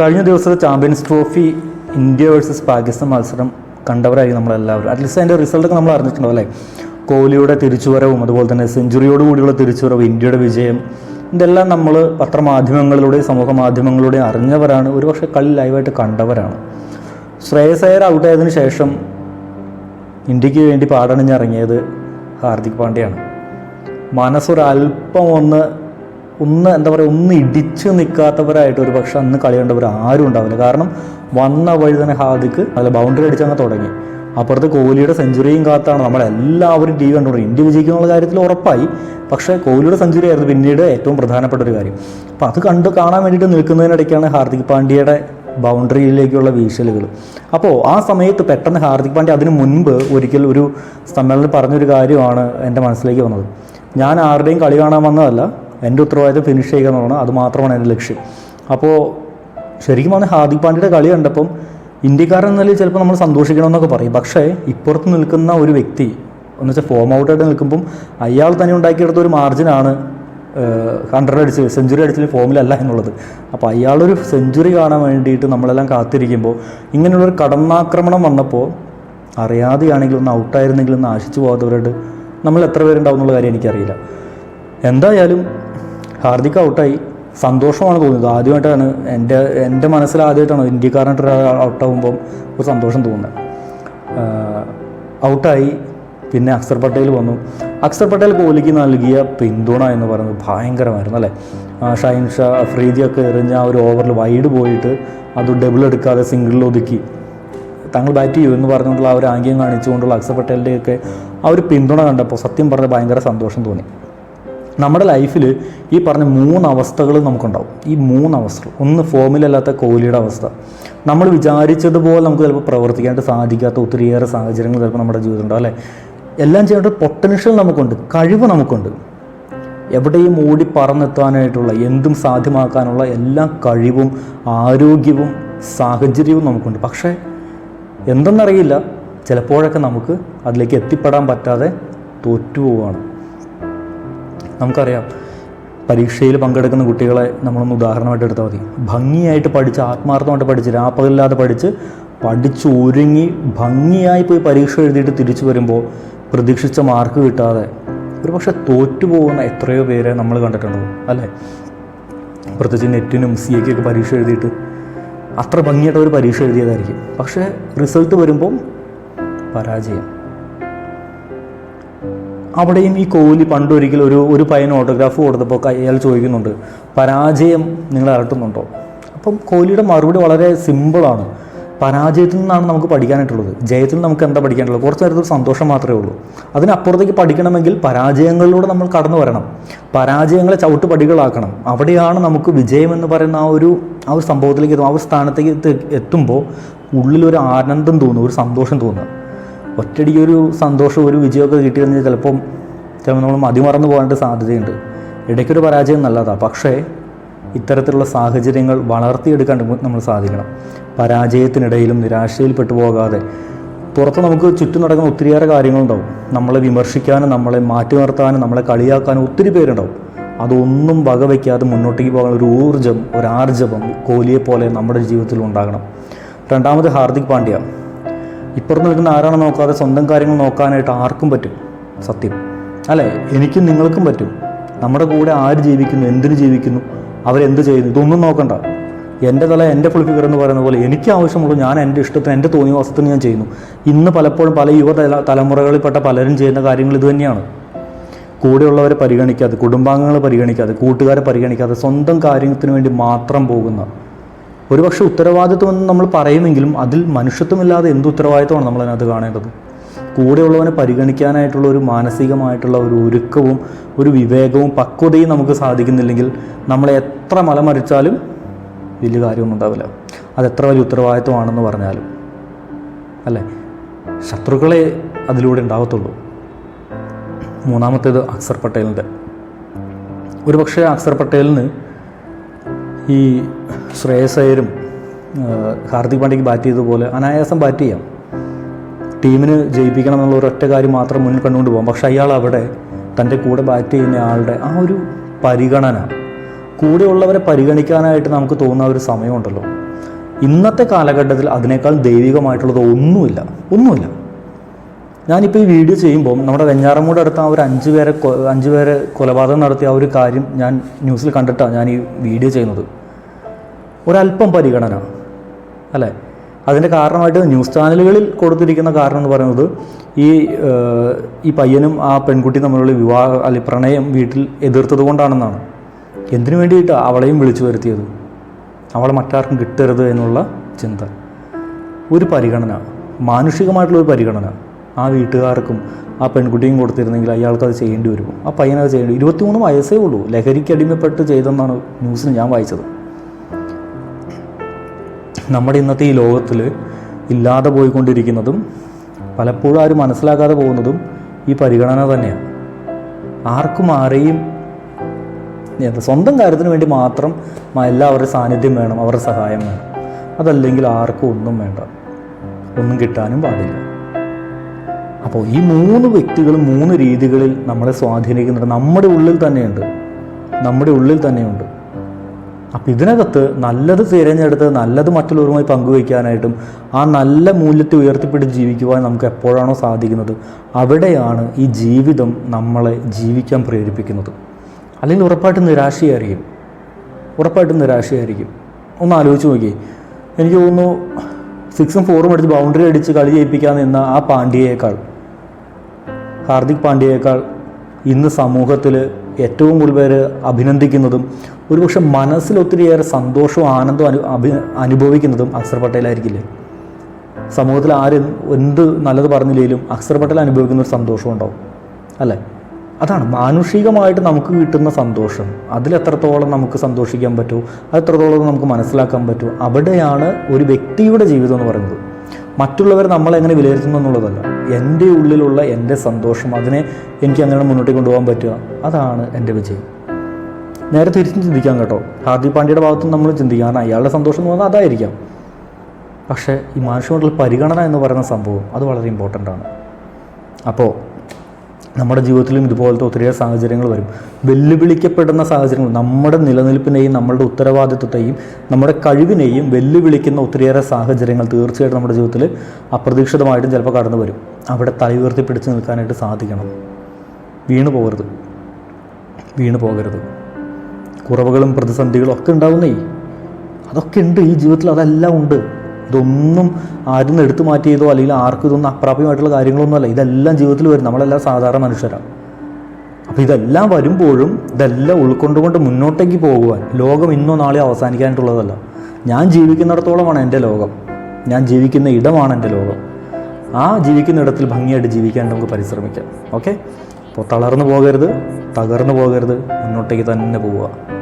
കഴിഞ്ഞ ദിവസത്തെ champions trophy India versus Pakistan മത്സരം കണ്ടവരായി നമ്മളെല്ലാവരും. അറ്റ്ലീസ്റ്റ് അതിന്റെ റിസൾട്ടൊക്കെ നമ്മൾ അറിഞ്ഞിട്ടുണ്ടോ അല്ലേ? കോഹ്ലിയുടെ തിരിച്ചുവരവും അതുപോലെ തന്നെ സെഞ്ചുറിയോട് കൂടിയുള്ള തിരിച്ചുവരവ് ഇന്ത്യയുടെ വിജയം ഇതെല്ലാം നമ്മൾ പത്രമാധ്യമങ്ങളിലൂടെയും സമൂഹ മാധ്യമങ്ങളിലൂടെയും അറിഞ്ഞവരാണ്. ഒരുപക്ഷെ കളി ലൈവായിട്ട് കണ്ടവരാണ്. ശ്രേയസ് അയ്യർ ഔട്ടായതിനു ശേഷം ഇന്ത്യയ്ക്ക് വേണ്ടി പാടണിഞ്ഞിറങ്ങിയത് ഹാർദിക് പാണ്ഡ്യയാണ്. മനസ്സൊരല്പം ഒന്ന് ഒന്ന് എന്താ പറയുക ഒന്ന് ഇടിച്ച് നിൽക്കാത്തവരായിട്ട് ഒരു പക്ഷെ അന്ന് കളി കണ്ടവർ ആരും ഉണ്ടാവില്ല. കാരണം വന്ന വഴി തന്നെ ഹാർദിക്ക് അതിൽ ബൗണ്ടറി അടിച്ചങ്ങ് തുടങ്ങി. അപ്പുറത്ത് കോഹ്ലിയുടെ സെഞ്ചുറിയും കാത്താണ്. നമ്മളെല്ലാവരും ടി വി കണ്ടുകൊണ്ട് ഇന്ത്യ വിജയിക്കുന്നുള്ള കാര്യത്തിൽ ഉറപ്പായി. പക്ഷേ കോഹ്ലിയുടെ സെഞ്ചുറി ആയിരുന്നു പിന്നീട് ഏറ്റവും പ്രധാനപ്പെട്ട ഒരു കാര്യം. അപ്പോൾ അത് കണ്ട് കാണാൻ വേണ്ടിയിട്ട് നിൽക്കുന്നതിനിടയ്ക്കാണ് ഹാർദിക് പാണ്ഡ്യയുടെ ബൗണ്ടറിയിലേക്കുള്ള വീശലുകൾ അപ്പോൾ ആ സമയത്ത് പെട്ടെന്ന് ഹാർദിക് പാണ്ഡ്യ അതിന് മുൻപ് ഒരിക്കൽ ഒരു സമ്മേളനത്തിൽ പറഞ്ഞൊരു കാര്യമാണ് എന്റെ മനസ്സിലേക്ക് വന്നത്. ഞാൻ ആരുടെയും കളി കാണാൻ വന്നതല്ല. എന്റെ ഉത്തരവാദിത്തം ഫിനിഷ് ചെയ്യുക എന്നുള്ളതാണ്. അത് മാത്രമാണ് എന്റെ ലക്ഷ്യം. അപ്പോൾ ശരിക്കും പറഞ്ഞാൽ ഹാർദിക് പാണ്ഡ്യയുടെ കളി കണ്ടപ്പം ഇന്ത്യക്കാരൻ നിലയിൽ ചിലപ്പോൾ നമ്മൾ സന്തോഷിക്കണമെന്നൊക്കെ പറയും. പക്ഷേ ഇപ്പുറത്ത് നിൽക്കുന്ന ഒരു വ്യക്തി എന്ന് വെച്ചാൽ ഫോം ഔട്ടായിട്ട് നിൽക്കുമ്പം അയാൾ തന്നെ ഉണ്ടാക്കിയെടുത്ത ഒരു മാർജിനാണ് ഹൺഡ്രഡ് അടിച്ച് സെഞ്ചുറി അടിച്ചിൽ ഫോമിലല്ല എന്നുള്ളത്. അപ്പോൾ അയാളൊരു സെഞ്ചുറി കാണാൻ വേണ്ടിയിട്ട് നമ്മളെല്ലാം കാത്തിരിക്കുമ്പോൾ ഇങ്ങനെയുള്ളൊരു കടന്നാക്രമണം വന്നപ്പോൾ അറിയാതെയാണെങ്കിലും ഒന്ന് ഔട്ടായിരുന്നെങ്കിലും ഒന്ന് ആശിച്ചു പോകാത്തവരോട് നമ്മൾ എത്ര പേരുണ്ടാവും എന്നുള്ള കാര്യം എനിക്കറിയില്ല. എന്തായാലും ഹാർദിക് ഔട്ടായി. സന്തോഷമാണ് തോന്നിയത്. ആദ്യമായിട്ടാണ് എന്റെ എന്റെ മനസ്സിൽ ആദ്യമായിട്ടാണ് ഇന്ത്യക്കാരനായിട്ട് ഒരാൾ ഔട്ടാകുമ്പം ഒരു സന്തോഷം തോന്നുന്നത്. ഔട്ടായി. പിന്നെ അക്സർ പട്ടേൽ വന്നു. അക്സർ പട്ടേൽ കോഹ്ലിക്ക് നൽകിയ പിന്തുണ എന്ന് പറയുന്നത് ഭയങ്കരമായിരുന്നു അല്ലേ? ഷൈൻ ഷാ അഫ്രീദിയൊക്കെ എറിഞ്ഞ ആ ഒരു ഓവറിൽ വൈഡ് പോയിട്ട് അത് ഡബിൾ എടുക്കാതെ സിംഗിളിൽ ഒതുക്കി. താങ്കൾ ബാറ്റ് ചെയ്യൂ എന്ന് പറഞ്ഞുകൊണ്ടുള്ള ആ ഒരു ആംഗ്യം കാണിച്ചുകൊണ്ടുള്ള അക്സർ പട്ടേലിന്റെയൊക്കെ ആ ഒരു പിന്തുണ കണ്ടപ്പോൾ സത്യം പറഞ്ഞാൽ ഭയങ്കര സന്തോഷം തോന്നി. നമ്മുടെ ലൈഫിൽ ഈ പറഞ്ഞ മൂന്ന് അവസ്ഥകൾ നമുക്കുണ്ടാവും. ഈ മൂന്ന് അവസ്ഥകൾ. ഒന്ന് ഫോമിലല്ലാത്ത കോഹ്ലിയുടെ അവസ്ഥ. നമ്മൾ വിചാരിച്ചതുപോലെ നമുക്ക് ചിലപ്പോൾ പ്രവർത്തിക്കാനായിട്ട് സാധിക്കാത്ത ഒത്തിരിയേറെ സാഹചര്യങ്ങൾ ചിലപ്പോൾ നമ്മുടെ ജീവിതം ഉണ്ടാവും അല്ലേ? എല്ലാം ചെയ്യേണ്ട പൊട്ടൻഷ്യൽ നമുക്കുണ്ട്. കഴിവ് നമുക്കുണ്ട്. എവിടെയും ഓടി പറന്നെത്താനായിട്ടുള്ള എന്തും സാധ്യമാക്കാനുള്ള എല്ലാ കഴിവും ആരോഗ്യവും സാഹചര്യവും നമുക്കുണ്ട്. പക്ഷേ എന്തെന്നറിയില്ല. ചിലപ്പോഴൊക്കെ നമുക്ക് അതിലേക്ക് എത്തിപ്പെടാൻ പറ്റാതെ തോറ്റുപോവുകയാണ്. നമുക്കറിയാം പരീക്ഷയിൽ പങ്കെടുക്കുന്ന കുട്ടികളെ നമ്മളൊന്ന് ഉദാഹരണമായിട്ട് എടുത്താൽ മതി. ഭംഗിയായിട്ട് പഠിച്ച് ആത്മാർത്ഥമായിട്ട് പഠിച്ച് രാപ്പകലില്ലാതെ പഠിച്ച് പഠിച്ച് ഒരുങ്ങി ഭംഗിയായി പോയി പരീക്ഷ എഴുതിയിട്ട് തിരിച്ചു വരുമ്പോൾ പ്രതീക്ഷിച്ച മാർക്ക് കിട്ടാതെ ഒരു പക്ഷെ തോറ്റുപോകുന്ന എത്രയോ പേരെ നമ്മൾ കണ്ടിട്ടുണ്ടാവും അല്ലേ? പ്രത്യേകിച്ച് നെറ്റിനും സി എക്കൊക്കെ പരീക്ഷ എഴുതിയിട്ട് അത്ര ഭംഗിയായിട്ട് ഒരു പരീക്ഷ എഴുതിയതായിരിക്കും. പക്ഷേ റിസൾട്ട് വരുമ്പം പരാജയം. അവിടെയും ഈ കോഹ്ലി പണ്ടൊരിക്കൽ ഒരു ഒരു പയ്യന് ഓട്ടോഗ്രാഫ് കൊടുത്തപ്പോൾ അയാൾ ചോദിക്കുന്നുണ്ട് പരാജയം നിങ്ങൾ അലട്ടുന്നുണ്ടോ? അപ്പം കോഹ്ലിയുടെ മറുപടി വളരെ സിമ്പിളാണ് പരാജയത്തിൽ നിന്നാണ് നമുക്ക് പഠിക്കാനായിട്ടുള്ളത്. ജയത്തിൽ നമുക്ക് എന്താ പഠിക്കാനുള്ളത്? കുറച്ച് നേരത്തെ സന്തോഷം മാത്രമേ ഉള്ളൂ. അതിനപ്പുറത്തേക്ക് പഠിക്കണമെങ്കിൽ പരാജയങ്ങളിലൂടെ നമ്മൾ കടന്നു വരണം. പരാജയങ്ങളെ ചവിട്ട് പടികളാക്കണം. അവിടെയാണ് നമുക്ക് വിജയം എന്ന് പറയുന്ന ആ ഒരു ആ ഒരു സംഭവത്തിലേക്ക് ആ ഒരു സ്ഥാനത്തേക്ക് എത്തി- എത്തുമ്പോൾ ഉള്ളിലൊരു ആനന്ദം തോന്നും ഒരു സന്തോഷം തോന്നുക. ഒറ്റയടിക്ക് ഒരു സന്തോഷം ഒരു വിജയമൊക്കെ കിട്ടി കഴിഞ്ഞാൽ ചിലപ്പം ചിലപ്പോൾ നമ്മൾ മതിമറന്നു പോകാനായിട്ട് സാധ്യതയുണ്ട്. ഇടയ്ക്കൊരു പരാജയം നല്ലതാണ് പക്ഷേ ഇത്തരത്തിലുള്ള സാഹചര്യങ്ങൾ വളർത്തിയെടുക്കാൻ നമ്മൾ സാധിക്കണം. പരാജയത്തിനിടയിലും നിരാശയിൽപ്പെട്ടു പോകാതെ. പുറത്ത് നമുക്ക് ചുറ്റും നടക്കുന്ന ഒത്തിരിയേറെ കാര്യങ്ങളുണ്ടാവും. നമ്മളെ വിമർശിക്കാനും നമ്മളെ മാറ്റി നിർത്താനും നമ്മളെ കളിയാക്കാനും ഒത്തിരി പേരുണ്ടാവും. അതൊന്നും വകവയ്ക്കാതെ മുന്നോട്ടേക്ക് പോകാൻ ഒരു ഊർജം ഒരു ആർജവം കോഹ്ലിയെ പോലെ നമ്മുടെ ജീവിതത്തിൽ ഉണ്ടാകണം. രണ്ടാമത് ഹാർദിക് പാണ്ഡ്യ. ഇപ്പുറത്ത് നിൽക്കുന്ന ആരാണ് നോക്കാതെ സ്വന്തം കാര്യങ്ങൾ നോക്കാനായിട്ട് ആർക്കും പറ്റും. സത്യം. അല്ലേ? എനിക്കും നിങ്ങൾക്കും പറ്റും. നമ്മുടെ കൂടെ ആര് ജീവിക്കുന്നു? എന്തിനു ജീവിക്കുന്നു? അവരെന്ത് ചെയ്യുന്നു? ഇതൊന്നും നോക്കണ്ട. എന്റെ തല എന്റെ ഫുൾ ഫിഗർ എന്ന് പറയുന്ന പോലെ എനിക്ക് ആവശ്യമുള്ളൂ ഞാൻ എന്റെ ഇഷ്ടത്തിന് എന്റെ തോന്നിയ വസ്തുത്തിന് ഞാൻ ചെയ്യുന്നു. ഇന്ന് പലപ്പോഴും പല യുവ തല തലമുറകളിൽപ്പെട്ട പലരും ചെയ്യുന്ന കാര്യങ്ങൾ ഇതുതന്നെയാണ് കൂടെയുള്ളവരെ പരിഗണിക്കാതെ കുടുംബാംഗങ്ങളെ പരിഗണിക്കാതെ കൂട്ടുകാരെ പരിഗണിക്കാതെ സ്വന്തം കാര്യത്തിന് വേണ്ടി മാത്രം പോകുന്ന ഒരുപക്ഷെ ഉത്തരവാദിത്വം എന്ന് നമ്മൾ പറയുമെങ്കിലും അതിൽ മനുഷ്യത്വമില്ലാതെ എന്ത് ഉത്തരവാദിത്വമാണ് നമ്മൾ അതിനകത്ത് കാണേണ്ടത്? കൂടെയുള്ളവനെ പരിഗണിക്കാനായിട്ടുള്ള ഒരു മാനസികമായിട്ടുള്ള ഒരു ഒരുക്കവും ഒരു വിവേകവും പക്വതയും നമുക്ക് സാധിക്കുന്നില്ലെങ്കിൽ നമ്മളെ എത്ര മലമറിച്ചാലും വലിയ കാര്യമൊന്നും ഉണ്ടാവില്ല. അതെത്ര വലിയ ഉത്തരവാദിത്വമാണെന്ന് പറഞ്ഞാലും. അല്ലേ? ശത്രുക്കളെ അതിലൂടെ ഉണ്ടാകത്തുള്ളൂ മൂന്നാമത്തേത് അക്സർ പട്ടേലിന്റെ. ഒരുപക്ഷെ അക്സർ പട്ടേലിന് ഈ ശ്രേയസ് അയ്യരും ഹാർദിക് പാണ്ഡ്യയ്ക്ക് ബാറ്റ് ചെയ്തതുപോലെ അനായാസം ബാറ്റ് ചെയ്യാം. ടീമിന് ജയിപ്പിക്കണം എന്നുള്ള ഒരൊറ്റ കാര്യം മാത്രം മുന്നിൽ കണ്ടുകൊണ്ട് പോകാം. പക്ഷേ അയാൾ അവിടെ തന്റെ കൂടെ ബാറ്റ് ചെയ്യുന്ന ആളുടെ ആ ഒരു പരിഗണന കൂടെയുള്ളവരെ പരിഗണിക്കാനായിട്ട് നമുക്ക് തോന്നുന്ന ഒരു സമയമുണ്ടല്ലോ. ഇന്നത്തെ കാലഘട്ടത്തിൽ അതിനേക്കാൾ ദൈവികമായിട്ടുള്ളത് ഒന്നുമില്ല. ഒന്നുമില്ല. ഞാനിപ്പോൾ ഈ വീഡിയോ ചെയ്യുമ്പോൾ നമ്മുടെ വെഞ്ഞാറമൂട് അടുത്ത ആ ഒരു അഞ്ച് പേരെ അഞ്ച് പേരെ കൊലപാതകം നടത്തിയ ആ ഒരു കാര്യം ഞാൻ ന്യൂസിൽ കണ്ടിട്ടാണ് ഞാൻ ഈ വീഡിയോ ചെയ്യുന്നത്. ഒരല്പം പരിഗണന അല്ലേ? അതിന്റെ കാരണമായിട്ട് ന്യൂസ് ചാനലുകളിൽ കൊടുത്തിരിക്കുന്ന കാരണം എന്ന് പറയുന്നത് ഈ ഈ പയ്യനും ആ പെൺകുട്ടിയും തമ്മിലുള്ള വിവാഹ അല്ലെ പ്രണയം വീട്ടിൽ എതിർത്തത് കൊണ്ടാണെന്നാണ്. എന്തിനു വേണ്ടിയിട്ട് അവളെയും വിളിച്ചു വരുത്തിയത്? അവളെ മറ്റാർക്കും കിട്ടരുത് എന്നുള്ള ചിന്ത. ഒരു പരിഗണന മാനുഷികമായിട്ടുള്ള ഒരു പരിഗണന. ആ വീട്ടുകാർക്കും ആ പെൺകുട്ടിയും കൊടുത്തിരുന്നെങ്കിൽ അയാൾക്ക് അത് ചെയ്യേണ്ടി വരും. ആ പയ്യനത് ചെയ്യേണ്ടി ഇരുപത്തിമൂന്ന് വയസ്സേ ഉള്ളൂ. ലഹരിക്ക് അടിമപ്പെട്ട് ചെയ്തെന്നാണ് ന്യൂസിൽ ഞാൻ വായിച്ചത്. നമ്മുടെ ഇന്നത്തെ ഈ ലോകത്തിൽ ഇല്ലാതെ പോയിക്കൊണ്ടിരിക്കുന്നതും പലപ്പോഴും ആരും മനസ്സിലാക്കാതെ പോകുന്നതും ഈ പരിഗണന തന്നെയാണ്. ആർക്കും ആരെയും സ്വന്തം കാര്യത്തിന് വേണ്ടി മാത്രം എല്ലാവരുടെ സാന്നിധ്യം വേണം അവരുടെ സഹായം വേണം. അതല്ലെങ്കിൽ ആർക്കും ഒന്നും വേണ്ട. ഒന്നും കിട്ടാനും പാടില്ല. അപ്പോൾ ഈ മൂന്ന് വ്യക്തികളും മൂന്ന് രീതികളിൽ നമ്മളെ സ്വാധീനിക്കുന്നുണ്ട്. നമ്മുടെ ഉള്ളിൽ തന്നെയുണ്ട്. നമ്മുടെ ഉള്ളിൽ തന്നെയുണ്ട്. അപ്പം ഇതിനകത്ത് നല്ലത് തിരഞ്ഞെടുത്ത് നല്ലത് മറ്റുള്ളവരുമായി പങ്കുവയ്ക്കാനായിട്ടും ആ നല്ല മൂല്യത്തെ ഉയർത്തിപ്പിടിച്ച് ജീവിക്കുവാൻ നമുക്ക് എപ്പോഴാണോ സാധിക്കുന്നത് അവിടെയാണ് ഈ ജീവിതം നമ്മളെ ജീവിക്കാൻ പ്രേരിപ്പിക്കുന്നത്. അല്ലെങ്കിൽ ഉറപ്പായിട്ടും നിരാശയായിരിക്കും ഉറപ്പായിട്ടും നിരാശയായിരിക്കും ഒന്ന് ആലോചിച്ച് നോക്കി എനിക്ക് തോന്നുന്നു സിക്സും ഫോറും അടിച്ച് ബൗണ്ടറി അടിച്ച് കളി ജയിപ്പിക്കാൻ നിന്ന ആ പാണ്ഡ്യയേക്കാൾ ഹാർദിക് പാണ്ഡ്യയേക്കാൾ ഇന്ന് സമൂഹത്തിൽ ഏറ്റവും കൂടുതൽ അഭിനന്ദിക്കുന്നതും ഒരുപക്ഷെ മനസ്സിൽ ഒത്തിരിയേറെ സന്തോഷവും ആനന്ദവും അനു അഭി അനുഭവിക്കുന്നതും അക്സർ പട്ടേലായിരിക്കില്ലേ? സമൂഹത്തിൽ ആരും എന്ത് നല്ലത് പറഞ്ഞില്ലെങ്കിലും അക്സർ പട്ടേൽ അനുഭവിക്കുന്ന ഒരു സന്തോഷം ഉണ്ടാവും അല്ലേ? അതാണ്. മാനുഷികമായിട്ട് നമുക്ക് കിട്ടുന്ന സന്തോഷം. അതിലെത്രത്തോളം നമുക്ക് സന്തോഷിക്കാൻ പറ്റുമോ അതെത്രത്തോളം നമുക്ക് മനസ്സിലാക്കാൻ പറ്റുമോ അവിടെയാണ് ഒരു വ്യക്തിയുടെ ജീവിതം എന്ന് പറയുന്നത്. മറ്റുള്ളവർ നമ്മളെങ്ങനെ വിലയിരുത്തുന്നു എന്നുള്ളതല്ല. എന്റെ ഉള്ളിലുള്ള എന്റെ സന്തോഷം അതിനെ എനിക്ക് അങ്ങനെ മുന്നോട്ട് കൊണ്ടുപോകാൻ പറ്റുക അതാണ് എന്റെ വിജയം. നേരെ തിരിച്ചും ചിന്തിക്കാം കേട്ടോ. ഹാർദിക് പാണ്ഡ്യയുടെ ഭാഗത്തും നമ്മൾ ചിന്തിക്കാം. കാരണം അയാളുടെ സന്തോഷം എന്ന് പറഞ്ഞാൽ അതായിരിക്കാം. പക്ഷേ ഈ മാനുഷികമായിട്ടുള്ള പരിഗണന എന്ന് പറയുന്ന സംഭവം അത് വളരെ ഇമ്പോർട്ടന്റ് ആണ്. അപ്പോൾ നമ്മുടെ ജീവിതത്തിലും ഇതുപോലത്തെ ഒത്തിരിയേറെ സാഹചര്യങ്ങൾ വരും. വെല്ലുവിളിക്കപ്പെടുന്ന സാഹചര്യങ്ങൾ നമ്മുടെ നിലനിൽപ്പിനെയും നമ്മളുടെ ഉത്തരവാദിത്വത്തെയും നമ്മുടെ കഴിവിനെയും വെല്ലുവിളിക്കുന്ന ഒത്തിരിയേറെ സാഹചര്യങ്ങൾ തീർച്ചയായിട്ടും നമ്മുടെ ജീവിതത്തിൽ അപ്രതീക്ഷിതമായിട്ടും ചിലപ്പോൾ കടന്നു വരും. അവിടെ തല ഉയർത്തി പിടിച്ച് നിൽക്കാനായിട്ട് സാധിക്കണം. വീണു പോകരുത്. വീണു പോകരുത്. കുറവുകളും പ്രതിസന്ധികളും ഒക്കെ ഉണ്ടാവുന്നേ. അതൊക്കെ ഉണ്ട്. ഈ ജീവിതത്തിൽ അതെല്ലാം ഉണ്ട്. ഇതൊന്നും ആരും എടുത്തു മാറ്റിയതോ അല്ലെങ്കിൽ ആർക്കും ഇതൊന്നും അപ്രാപ്യമായിട്ടുള്ള കാര്യങ്ങളൊന്നുമല്ല ഇതെല്ലാം ജീവിതത്തിൽ വരും. നമ്മളെല്ലാം സാധാരണ മനുഷ്യരാണ് അപ്പോൾ ഇതെല്ലാം വരുമ്പോഴും ഇതെല്ലാം ഉൾക്കൊണ്ടുകൊണ്ട് മുന്നോട്ടേക്ക് പോകുവാൻ ലോകം ഇന്നോ നാളെ അവസാനിക്കാനായിട്ടുള്ളതല്ല ഞാൻ ജീവിക്കുന്നിടത്തോളമാണ് എന്റെ ലോകം. ഞാൻ ജീവിക്കുന്ന ഇടമാണ് എന്റെ ലോകം. ആ ജീവിക്കുന്ന ഇടത്തിൽ ഭംഗിയായിട്ട് ജീവിക്കാൻ നമുക്ക് പരിശ്രമിക്കാം. ഓക്കെ? അപ്പോൾ തളർന്നു പോകരുത് തകർന്നു പോകരുത് മുന്നോട്ടേക്ക് തന്നെ പോവുക.